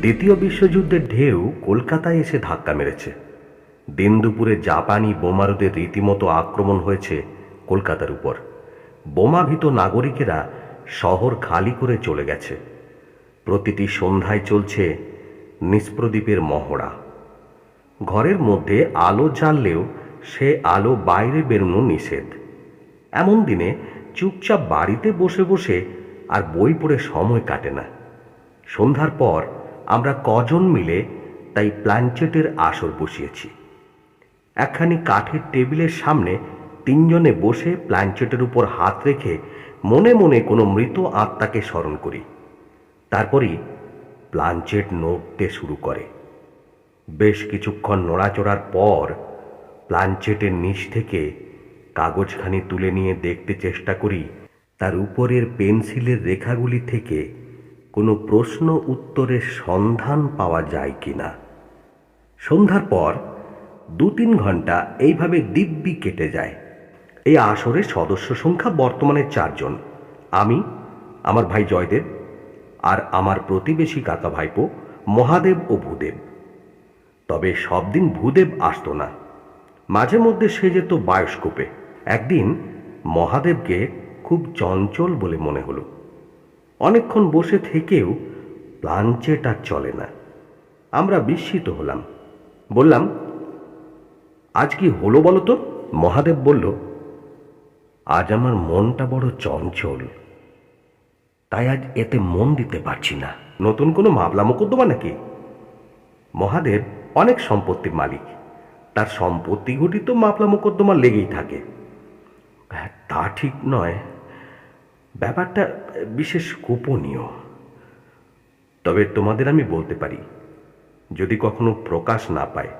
দ্বিতীয় বিশ্বযুদ্ধের ঢেউ কলকাতায় এসে ধাক্কা মেরেছে। দিন দুপুরে জাপানি বোমারুদের রীতিমতো আক্রমণ হয়েছে কলকাতার উপর। বোমাভীত নাগরিকেরা শহর খালি করে চলে গেছে। প্রতিটি সন্ধ্যায় চলছে নিষ্প্রদীপের মহড়া। ঘরের মধ্যে আলো জ্বাললেও সে আলো বাইরে বেরোনো নিষেধ। এমন দিনে চুপচাপ বাড়িতে বসে বসে আর বই পড়ে সময় কাটে না। সন্ধ্যার পর আমরা কজন মিলে তাই প্ল্যানচেটের আসর বসিয়েছি। একখানি কাঠের টেবিলের সামনে তিনজনে বসে প্ল্যানচেটের উপর হাত রেখে মনে মনে কোনো মৃত আত্মাকে স্মরণ করি। তারপরই প্লানচেট নড়তে শুরু করে। বেশ কিছুক্ষণ নড়াচড়ার পর প্লানচেটের নিচ থেকে কাগজখানি তুলে নিয়ে দেখতে চেষ্টা করি, তার উপরের পেন্সিলের রেখাগুলি থেকে কোনো প্রশ্ন উত্তরের সন্ধান পাওয়া যায় কিনা? সন্ধ্যার পর দু তিন ঘণ্টা এইভাবে দিব্যি কেটে যায়। এই আসরের সদস্য সংখ্যা বর্তমানে চারজন। আমি, আমার ভাই জয়দেব আর আমার প্রতিবেশী কাকা ভাইপো, মহাদেব ও ভূদেব। তবে সব দিন ভূদেব আসতো না। মাঝে মধ্যে সে যেত বায়োস্কোপে। একদিন মহাদেবকে খুব চঞ্চল বলে মনে হলো। অনেকক্ষণ বসে থেকেও প্লাঞ্চেট আর চলে না। আমরা বিস্মিত হলাম। বললাম আজ কি হলো বলো তো? মহাদেব বলল আজ আমার মনটা বড় চঞ্চল। তাই আজ এতে মন দিতে পারছি না। নতুন কোনো মামলা মোকদ্দমা নাকি? মহাদেব অনেক সম্পত্তির মালিক। তার সম্পত্তি ঘটিত মামলা মোকদ্দমা লেগেই থাকে। হ্যাঁ, তা ঠিক নয়। ব্যাপারটা বিশেষ গোপনীয়। তবে তোমাদের আমি বলতে পারি, যদি কখনো প্রকাশ না পায়,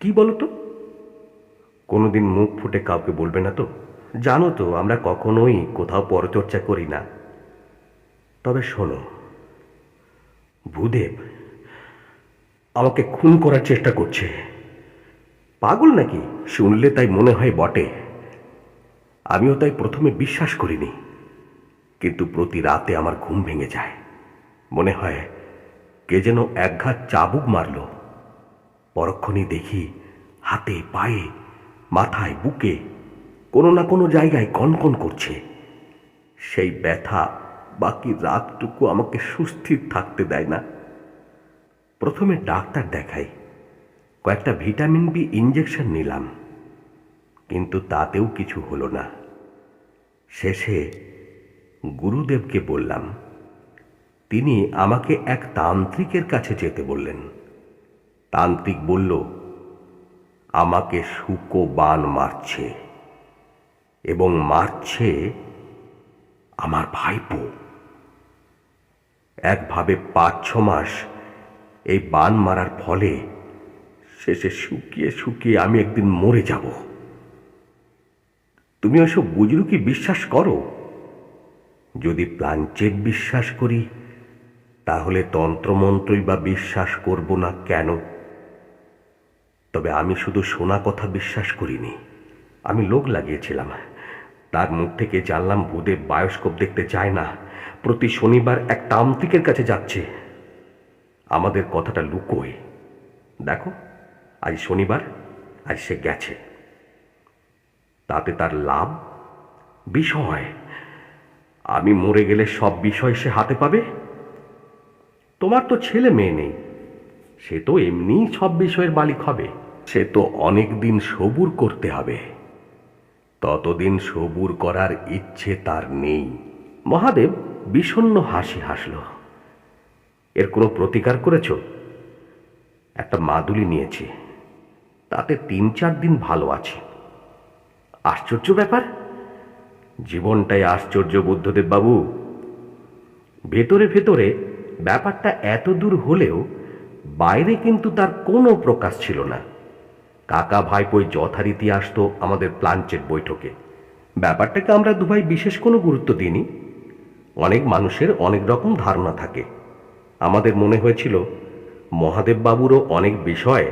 কি বলো তো কোনোদিন মুখ ফুটে কাউকে বলবে না তো? জানো তো, আমরা কখনোই কোথাও পরচর্চা করি না। তবে শোনো, ভূদেব আমাকে খুন করার চেষ্টা করছে। পাগল নাকি? শুনলে তাই মনে হয় বটে। আমিও তাই প্রথমে বিশ্বাস করিনি। কিন্তু প্রতি রাতে আমার ঘুম ভেঙে যায়। মনে হয় কে যেন একঘাত চাবুক মারল। পরক্ষণই দেখি হাতে, পায়ে, মাথায়, বুকে কোনো না কোনো জায়গায় কনকন করছে। সেই ব্যথা বাকি রাতটুকু আমাকে সুস্থির থাকতে দেয় না। প্রথমে ডাক্তার দেখাই। কয়েকটা ভিটামিন বি ইঞ্জেকশন নিলাম। কিন্তু তাতেও কিছু হলো না। শেষে গুরুদেবকে বললাম, তিনি আমাকে এক তান্ত্রিকের কাছে যেতে বললেন। তান্ত্রিক বলল, আমাকে শুকো বান মারছে এবং মারছে আমার ভাইপো। একভাবে পাঁচ ছ মাস এই বান মারার ফলে শেষে শুকিয়ে শুকিয়ে আমি একদিন মরে যাব। তুমি ওসব বুজরুকি বিশ্বাস করো? যদি প্লাঞ্চেট বিশ্বাস করি, তাহলে তন্ত্রমন্ত্রই বা বিশ্বাস করব না কেন? তবে আমি শুধু শোনা কথা বিশ্বাস করিনি। আমি লোক লাগিয়েছিলাম। তার মুখ থেকে জানলাম ভূদেব বায়োস্কোপ দেখতে যায় না। প্রতি শনিবার এক তান্ত্রিকের কাছে যাচ্ছে। আমাদের কথাটা লুকোয়। দেখো, আজ শনিবার, আজ সে গেছে। তাতে তার লাভ? বিষয়। আমি মরে গেলে সব বিষয় সে হাতে পাবে? তোমার তো ছেলে মেয়ে নেই। সে তো এমনিই সব বিষয়ের মালিক হবে। সে তো অনেক দিন সবুর করতে হবে। ততদিন সবুর করার ইচ্ছে তার নেই। মহাদেব বিষণ্ণ হাসি হাসল। এর কোনো প্রতিকার করেছ? একটা মাদুলি নিয়েছি। তাতে তিন চার দিন ভালো আছে। আশ্চর্য ব্যাপার। জীবনটাই আশ্চর্য বুদ্ধদেব বাবু। ভেতরে ভেতরে ব্যাপারটা এত দূর হলেও বাইরে কিন্তু তার কোনো প্রকাশ ছিল না। কাকা ভাইপোই যথারীতি আসতো আমাদের প্লাঞ্চের বৈঠকে। ব্যাপারটাকে আমরা দুভাই বিশেষ কোনো গুরুত্ব দিইনি। অনেক মানুষের অনেক রকম ধারণা থাকে। আমাদের মনে হয়েছিল মহাদেব বাবুরও অনেক বিষয়,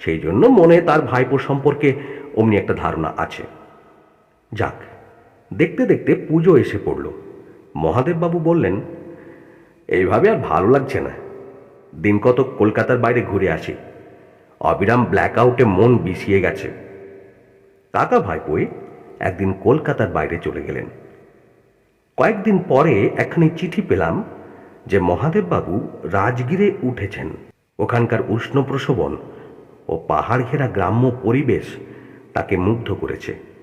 সেই জন্য মনে তার ভাইপো সম্পর্কে অমনি একটা ধারণা আছে। যাক, দেখতে দেখতে পুজো এসে পড়ল। মহাদেববাবু বললেন, এইভাবে আর ভালো লাগছে না। দিন কত কলকাতার বাইরে ঘুরে আসি। অবিরাম ব্ল্যাক আউটে মন বিষিয়ে গেছে। কাকা ভাইপোই একদিন কলকাতার বাইরে চলে গেলেন। কয়েকদিন পরে একখানি চিঠি পেলাম যে মহাদেববাবু রাজগিরে উঠেছেন। ওখানকার উষ্ণ প্রসবন ও পাহাড় ঘেরা গ্রাম্য পরিবেশ তাকে মুগ্ধ করেছে।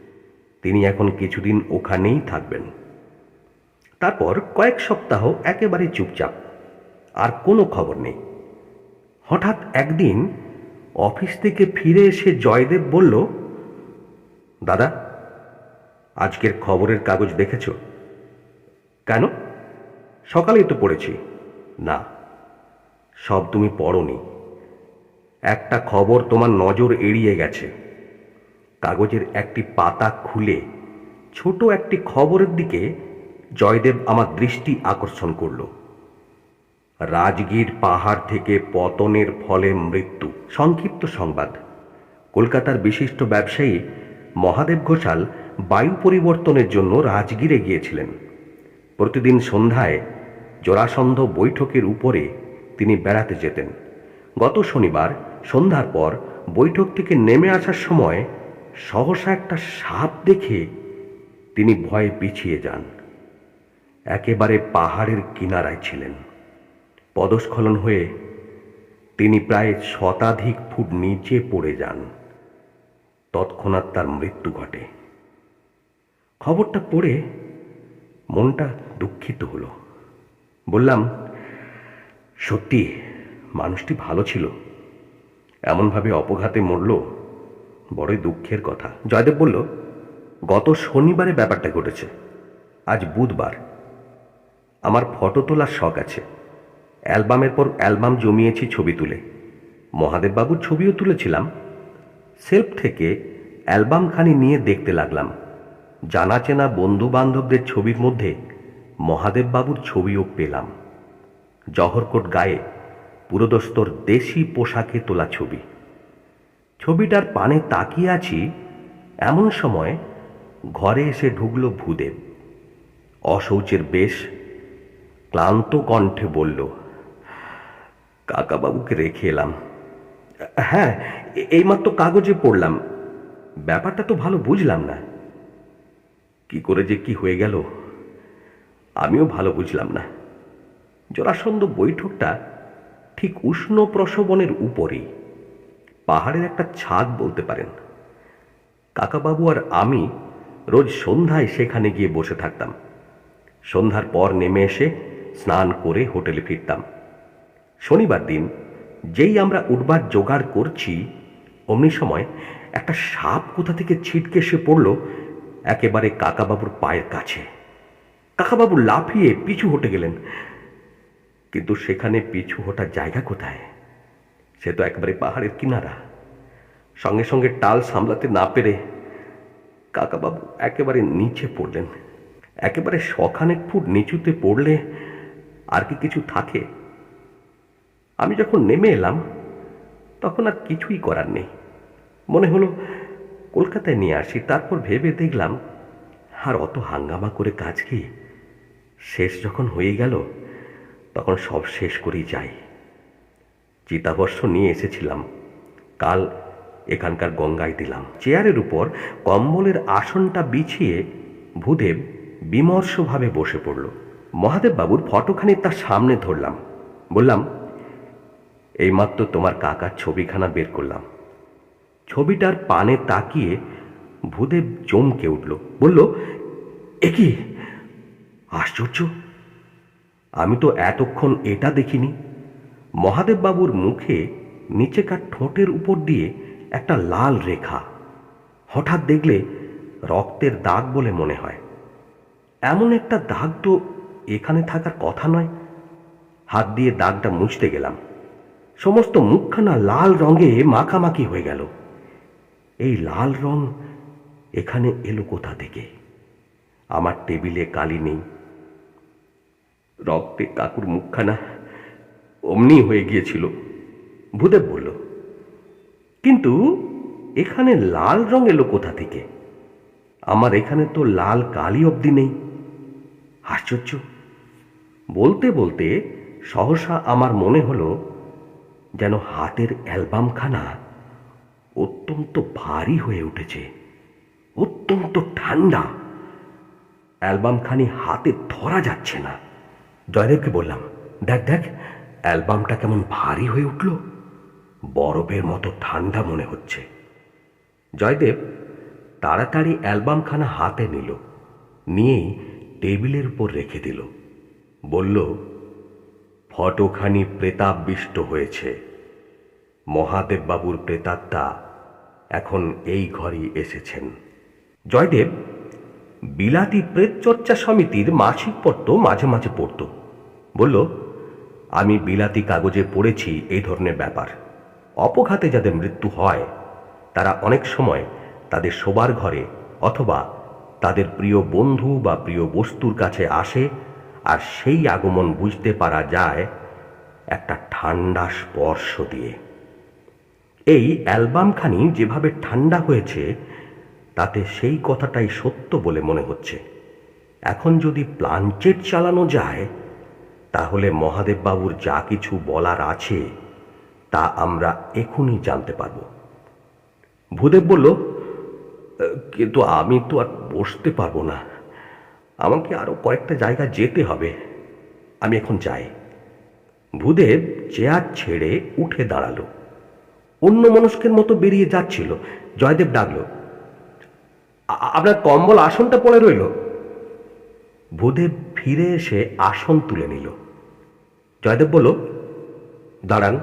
তিনি এখন কিছুদিন ওখানেই থাকবেন। তারপর কয়েক সপ্তাহ একেবারে চুপচাপ, আর কোনো খবর নেই। হঠাৎ একদিন অফিস থেকে ফিরে এসে জয়দেব বলল, দাদা, আজকের খবরের কাগজ দেখেছ? কেন? সকালেই তো পড়েছি। না, সব তুমি পড়নি। একটা খবর তোমার নজর এড়িয়ে গেছে। কাগজের একটি পাতা খুলে ছোট একটি খবরের দিকে জয়দেব আমার দৃষ্টি আকর্ষণ করল। রাজগীর পাহাড় থেকে পতনের ফলে মৃত্যু। সংক্ষিপ্ত সংবাদ। কলকাতার বিশিষ্ট ব্যবসায়ী মহাদেব ঘোষাল বায়ু পরিবর্তনের জন্য রাজগীরে গিয়েছিলেন। প্রতিদিন সন্ধ্যায় জোড়াসন্ধ বৈঠকের উপরে তিনি বেড়াতে যেতেন। গত শনিবার সন্ধ্যার পর বৈঠক থেকে নেমে আসার সময় সহসা একটা সাপ দেখে তিনি ভয়ে পিছিয়ে যান। একেবারে পাহাড়ের কিনারায় ছিলেন। পদস্খলন হয়ে তিনি প্রায় শতাধিক ফুট নিচে পড়ে যান। তৎক্ষণাৎ তার মৃত্যু ঘটে। খবরটা পড়ে মনটা দুঃখিত হলো। বললাম, সত্যি, মানুষটি ভালো ছিল। এমনভাবে অপঘাতে মরল বড়ই দুঃখের কথা। জয়দেব বলল, গত শনিবারে ব্যাপারটা ঘটেছে। আজ বুধবার। আমার ফটো তোলার শখ আছে। অ্যালবামের পর অ্যালবাম জমিয়েছি ছবি তুলে। মহাদেববাবুর ছবিও তুলেছিলাম। সেলফ থেকে অ্যালবামখানি নিয়ে দেখতে লাগলাম। জানা চেনা বন্ধু বান্ধবদের ছবির মধ্যে মহাদেববাবুর ছবিও পেলাম। জহরকোট গায়ে পুরোদস্তর দেশি পোশাকে তোলা ছবি। ছবিটার পানে তাকিয়ে আছি এমন সময় ঘরে এসে ঢুকলো ভূদেব। অশৌচের বেশ ক্লান্ত কণ্ঠে বলল, কাকাবাবুকে রেখে এলাম। হ্যাঁ এইমাত্র কাগজে পড়লাম। ব্যাপারটা তো ভালো বুঝলাম না। কি করে যে কি হয়ে গেল? আমিও ভালো বুঝলাম না। জরাসন্ধ বৈঠকটা ঠিক উষ্ণ প্রসবনের উপরেই। পাহাড়ের একটা ছাদ বলতে পারেন। কাকাবাবু আর আমি রোজ সন্ধ্যায় সেখানে গিয়ে বসে থাকতাম। সন্ধ্যার পর নেমে এসে স্নান করে হোটেলে ফিরতাম। শনিবার দিন যেই আমরা উঠবার জোগাড় করছি, অমনি সময় একটা সাপ কোথা থেকে ছিটকে এসে পড়ল একেবারে কাকাবাবুর পায়ের কাছে। কাকাবাবু লাফিয়ে পিছু হটে গেলেন। কিন্তু সেখানে পিছু হটার জায়গা কোথায়? সে তো একেবারে পাহাড়ের কিনারা। সঙ্গে সঙ্গে টাল সামলাতে না পেরে কাকাবাবু একেবারে নিচে পড়লেন। একেবারে শখানেক ফুট নিচুতে পড়লে আর কি কিছু থাকে? আমি যখন নেমে এলাম, তখন আর কিছুই করার নেই। মনে হলো কলকাতায় নিয়ে আসি, তারপর ভেবে দেখলাম, আর অত হাঙ্গামা করে কাজ কি? শেষ যখন হয়ে গেল, তখন সব শেষ করেই যাই। চিতাবর্ষ নিয়ে এসেছিলাম। কাল এখানকার গঙ্গায় দিলাম। চেয়ারের উপর কম্বলের আসনটা বিছিয়ে ভূদেব বিমর্ষভাবে বসে পড়ল। মহাদেব বাবুর ফটোখানি তার সামনে ধরলাম। বললাম, এইমাত্র তোমার কাকার ছবিখানা বের করলাম। ছবিটার পানে তাকিয়ে ভূদেব চমকে উঠল। বলল, এ কি? আশ্চর্য! আমি তো এতক্ষণ এটা দেখিনি। মহাদেববাবুর মুখে নিচেকার ঠোঁটের উপর দিয়ে একটা লাল রেখা। হঠাৎ দেখলে রক্তের দাগ বলে মনে হয়। এমন একটা দাগ তো এখানে থাকার কথা নয়। হাত দিয়ে দাগটা মুছতে গেলাম। সমস্ত মুখখানা লাল রঙে মাখামাখি হয়ে গেল। এই লাল রং এখানে এলো কোথা থেকে? আমার টেবিলে কালি নেই। রক্তে কাকুর মুখখানা অমনি হয়ে গিয়েছিল। ভূদেব বলল, কিন্তু এখানে লাল রং এলো কোথা থেকে? আমার এখানে তো লাল কালি অবধি নেই। আশ্চর্য। বলতে বলতে সহসা আমার মনে হলো যেন হাতের অ্যালবামখানা অত্যন্ত ভারী হয়ে উঠেছে, অত্যন্ত ঠান্ডা। অ্যালবামখানি হাতে ধরা যাচ্ছে না। জয়দেবকে বললাম, দেখ দেখ অ্যালবামটা কেমন ভারী হয়ে উঠল? বরফের মতো ঠান্ডা মনে হচ্ছে। জয়দেব তাড়াতাড়ি অ্যালবামখানা হাতে নিল, নিয়েই টেবিলের উপর রেখে দিল। বলল, ফটোখানি প্রেতাবিষ্ট হয়েছে। মহাদেব বাবুর প্রেতাত্মা এখন এই ঘরেই এসেছেন। জয়দেব, বিলাতি প্রেত চর্চা সমিতির মাসিক পত্র মাঝে মাঝে পড়ত। বলল আমি বিলাতি কাগজে পড়েছি এই ধরনের ব্যাপার। অপঘাতে যাদের মৃত্যু হয়, তারা অনেক সময় তাদের শোবার ঘরে অথবা তাদের প্রিয় বন্ধু বা প্রিয় বস্তুর কাছে আসে আর সেই আগমন বুঝতে পারা যায় একটা ঠান্ডা স্পর্শ দিয়ে। এই অ্যালবামখানি যেভাবে ঠান্ডা হয়েছে, তাতে সেই কথাটাই সত্য বলে মনে হচ্ছে। এখন যদি প্লানচেট চালানো যায় তাহলে মহাদেববাবুর যা কিছু বলার আছে, তা আমরা এখনই জানতে পারব। ভূদেব বলল কিন্তু আমি তো আর বসতে পারব না। আমাকে আরও কয়েকটা জায়গা যেতে হবে। আমি এখন যাই। ভূদেব চেয়ার ছেড়ে উঠে দাঁড়াল। অন্য মনস্কের মতো বেরিয়ে যাচ্ছিল। জয়দেব ডাকল, "আ- আপনার কম্বল আসনটা পড়ে রইল। ভূদেব ফিরে এসে আসন তুলে নিল। জয়দেব বলল, দাঁড়ান,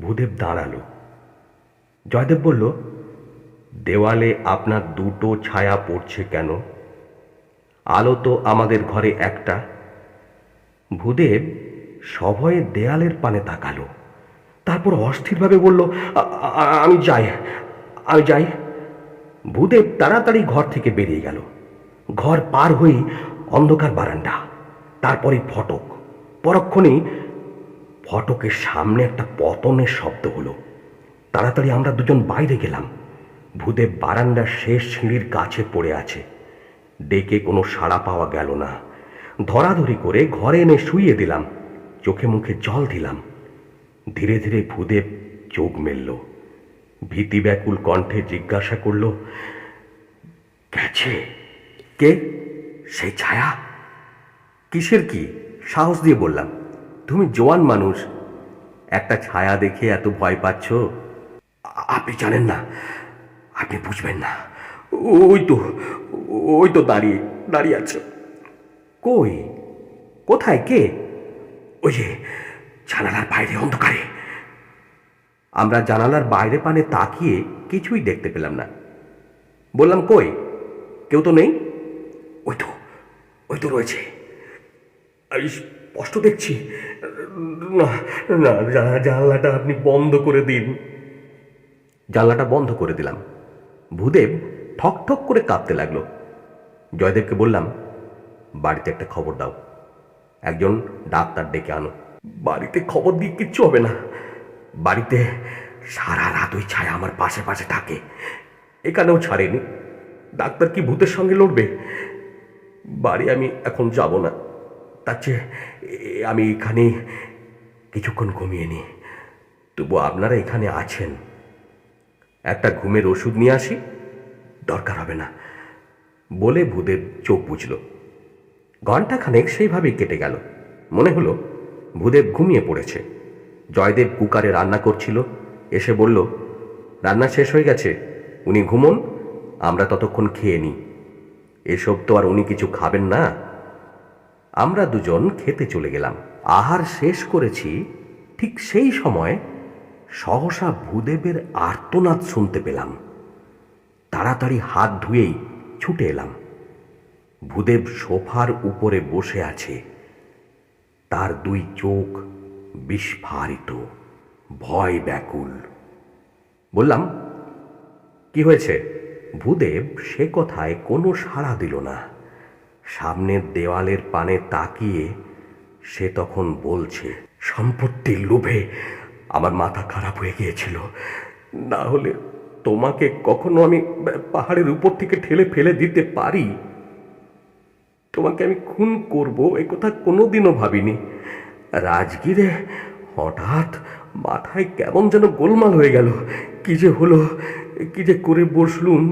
ভূদেব দাঁড়াল। জয়দেব বলল, দেওয়ালে আপনার দুটো ছায়া পড়ছে কেন? আলো তো আমাদের ঘরে একটা। ভূদেব সভয়ে দেয়ালের পানে তাকালো, তারপর অস্থিরভাবে বলল, "আ- আ- আমি যাই আমি যাই। ভূদেব তাড়াতাড়ি ঘর থেকে বেরিয়ে গেল। ঘর পার হয়েই অন্ধকার বারান্দা, তারপরে ফটক পরক্ষণেই ফটকের সামনে একটা পতনের শব্দ হলো। তাড়াতাড়ি আমরা দুজন বাইরে গেলাম। ভূদেব বারান্দার শেষ সিঁড়ির কাছে পড়ে আছে। ডেকে কোনো সাড়া পাওয়া গেল না। ধরাধরি করে ঘরে এনে শুইয়ে দিলাম। চোখে মুখে জল দিলাম। ধীরে ধীরে ভূদেব চোখ মেলল। ভীতি ব্যাকুল কণ্ঠে জিজ্ঞাসা করল, গেছে? কে? সেই ছায়া? কিসের কি? সাহস দিয়ে বললাম, তুমি জোয়ান মানুষ, একটা ছায়া দেখে এত ভয় পাচ্ছ? আপনি জানেন না, আপনি বুঝবেন না। ওই তো ওই তো দাঁড়িয়ে দাঁড়িয়ে আছে। কই? কোথায়? কে? ওই যে জানালার বাইরে, অন্ধকারে। আমরা জানালার বাইরে পানে তাকিয়ে কিছুই দেখতে পেলাম না। বললাম, কই? কেউ তো নেই? ওই তো ওই তো রয়েছে। আমি স্পষ্ট দেখছি। না না জানলাটা আপনি বন্ধ করে দিন। জানলাটা বন্ধ করে দিলাম। ভূদেব ঠক ঠক করে কাঁপতে লাগল। জয়দেবকে বললাম বাড়িতে একটা খবর দাও। একজন ডাক্তার ডেকে আনো। বাড়িতে খবর দিয়ে কিচ্ছু হবে না। বাড়িতে সারা রাত ওই ছায়া আমার পাশে পাশে থাকে। এখানেও ছাড়েনি। ডাক্তার কি ভূতের সঙ্গে লড়বে? বাড়ি আমি এখন যাব না। তার চেয়ে, আমি এখানে কিছুক্ষণ ঘুমিয়ে নিই। তবু আপনারা এখানে আছেন। একটা ঘুমের ওষুধ নিয়ে আসি, দরকার হবে না, বলে ভূদেব চোখ বুঝল ঘণ্টাখানেক সেইভাবেই কেটে গেল। মনে হলো ভূদেব ঘুমিয়ে পড়েছে। জয়দেব কুকারে রান্না করছিল, এসে বলল, রান্না শেষ হয়ে গেছে, উনি ঘুমন, আমরা ততক্ষণ খেয়ে নিই। এসব তো আর উনি কিছু খাবেন না। আমরা দুজন খেতে চলে গেলাম। আহার শেষ করেছি, ঠিক সেই সময় সহসা ভূদেবের আর্তনাদ শুনতে পেলাম। তাড়াতাড়ি হাত ধুয়েই ছুটে এলাম। ভূদেব সোফার উপরে বসে আছে। তার দুই চোখ বিস্ফারিত, ভয় ব্যাকুল। বললাম, কি হয়েছে? ভূদেব সে কথায় কোনো সাড়া দিল না। সামনের দেওয়ালের পানে তাকিয়ে সে তখন বলছে, সম্পত্তির লোভে আমার মাথা খারাপ হয়ে গিয়েছিল। না হলে তোমাকে কখনো আমি পাহাড়ের উপর থেকে ঠেলে ফেলে দিতে পারি? তোমাকে আমি খুন করব, এ কথা কোনোদিনও ভাবিনি। রাজগীরে হঠাৎ মাথায় কেমন যেন গোলমাল হয়ে গেল। কি যে হলো, কি যে করে বসলুম,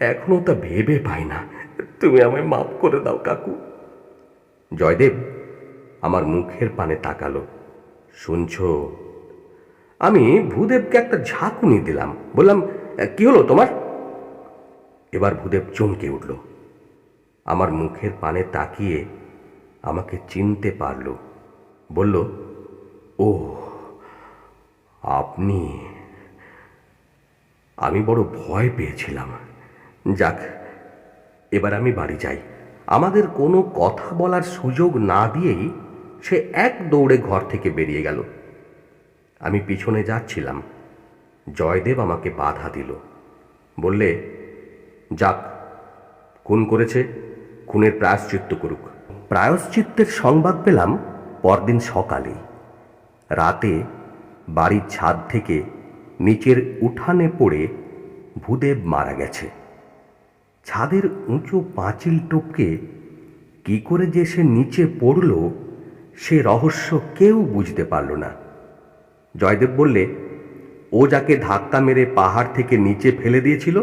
এখনও তা ভেবে পাই না। তুমি আমায় মাফ করে দাও, কাকু। জয়দেব, আমার মুখের পানে তাকালো। শুনছ? আমি ভূদেবকে একটা ঝাঁকুনি দিলাম। বললাম কি হলো তোমার? এবার ভূদেব চমকে উঠল। আমার মুখের পানে তাকিয়ে আমাকে চিনতে পারল। বলল ও আপনি, আমি বড় ভয় পেয়েছিলাম। যাক এবার আমি বাড়ি যাই। আমাদের কোনো কথা বলার সুযোগ না দিয়েই সে এক দৌড়ে ঘর থেকে বেরিয়ে গেল। আমি পিছনে যাচ্ছিলাম। জয়দেব আমাকে বাধা দিল। বললে, যাক, খুন করেছে, খুনের প্রায়শ্চিত্ত করুক। প্রায়শ্চিত্তের সংবাদ পেলাম পরদিন সকালে রাতে বাড়ির ছাদ থেকে নিচের উঠানে পড়ে ভূদেব মারা গেছে। ছাদের উঁচু পাঁচিল টপকে কি করে যে সে নিচে পড়ল, সে রহস্য কেউ বুঝতে পারল না। জয়দেব বললে, ও যাকে ধাক্কা মেরে পাহাড় থেকে নিচে ফেলে দিয়েছিল,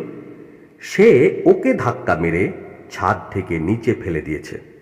সে ওকে ধাক্কা মেরে ছাদ থেকে নিচে ফেলে দিয়েছে।